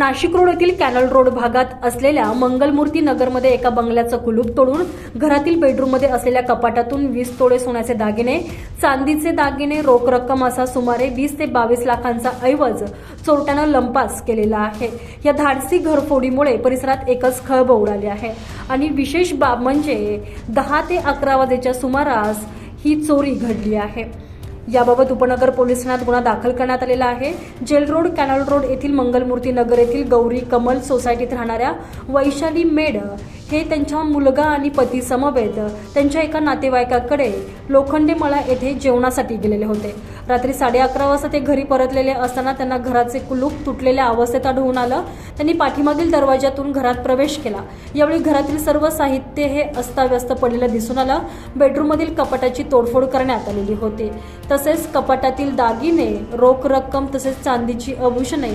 Nashik road येथील canal road भागात असलेल्या मंगलमूर्ती नगरमध्ये एका बंगल्याचं कुलूप तोडून घरातील बेडरूममध्ये असलेल्या कपाटातून वीस तोडे सोन्याचे दागिने चांदीचे दागिने रोख रक्कम असा सुमारे वीस ते बावीस लाखांचा ऐवज चोरट्यानं लंपास केलेला आहे. या धाडसी घरफोडीमुळे परिसरात एकच खळबळ उडाली आहे. आणि विशेष बाब म्हणजे दहा ते अकरा वाजेच्या सुमारास ही चोरी घडली आहे. याबाबत उपनगर पोलीस ठाण्यात गुन्हा दाखल करण्यात आलेला आहे. जेल रोड कॅनल रोड येथील मंगलमूर्ती नगर येथील गौरी कमल सोसायटीत राहणाऱ्या वैशाली मेड हे त्यांच्या मुलगा आणि पती समवेत त्यांच्या एका नातेवाईकाकडे लोखंडे मळा येथे जेवणासाठी गेलेले होते. रात्री साडे अकरा वाजता ते घरी परतलेले असताना त्यांना घराचे कुलूप तुटलेल्या अवस्थेत आढळून आलं. त्यांनी पाठीमागील दरवाज्यातून घरात प्रवेश केला. यावेळी घरातील सर्व साहित्य हे अस्ताव्यस्त पडलेलं दिसून आलं. बेडरूममधील कपाटाची तोडफोड करण्यात आलेली होती. तसेच कपाटातील दागिने रोख रक्कम तसेच चांदीची आभूषणे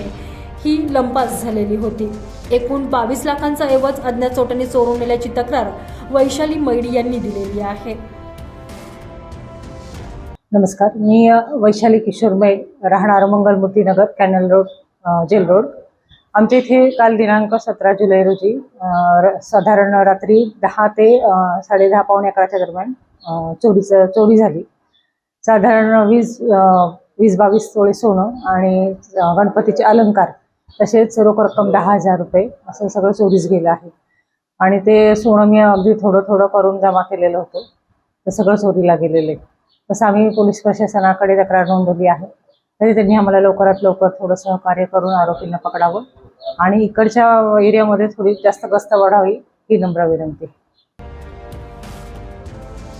ही लंपास झालेली होती. एकूण बावीस लाखांचा ऐवज अज्ञात चोटांनी चोरून नेल्याची तक्रार वैशाली मैडी यांनी दिलेली आहे. नमस्कार. मी वैशाली किशोरमय राहणार Mangalmurti Nagar canal road jail road. आमच्या इथे काल दिनांक सतरा जुलै रोजी र- साधारण रात्री दहा ते साडेदहा पावणे अकराच्या दरम्यान चोरीचं चोरी झाली. साधारण वीस वीस बावीस तोळे सोनं आणि गणपतीचे अलंकार तसेच रोख रक्कम दहा हजार रुपये असं सगळं चोरीस गेलं आहे. आणि ते सोनं मी अगदी थोडं थोडं करून जमा केलेलं होतं. ते सगळं चोरीला गेलेलं आहे. तसं आम्ही पोलीस प्रशासनाकडे तक्रार नोंदवली आहे. तरी त्यांनी आम्हाला लवकरात लवकर थोडं सहकार्य करून आरोपींना पकडावं आणि इकडच्या एरियामध्ये थोडी जास्त गस्त वाढावी ही नम्र विनंती.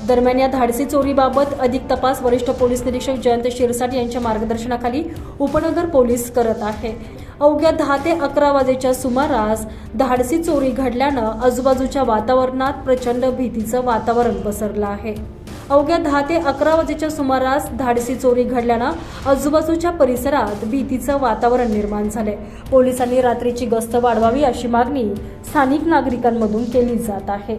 दरम्यान या धाडसी चोरीबाबत अधिक तपास वरिष्ठ पोलीस निरीक्षक जयंत शिरसाट यांच्या मार्गदर्शनाखाली उपनगर पोलीस करत आहे. अवघ्या दहा ते अकरा वाजेच्या सुमारास धाडसी चोरी घडल्यानं आजूबाजूच्या वातावरणात प्रचंड भीतीचं वातावरण पसरलं आहे. अवघ्या दहा ते अकरा वाजेच्या सुमारास धाडसी चोरी घडल्यानं आजूबाजूच्या परिसरात भीतीचं वातावरण निर्माण झालंय. पोलिसांनी रात्रीची गस्त वाढवावी अशी मागणी स्थानिक नागरिकांमधून केली जात आहे.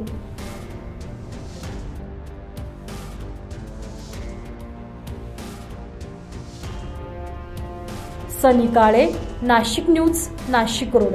Sunny Kale Nashik news Nashik road.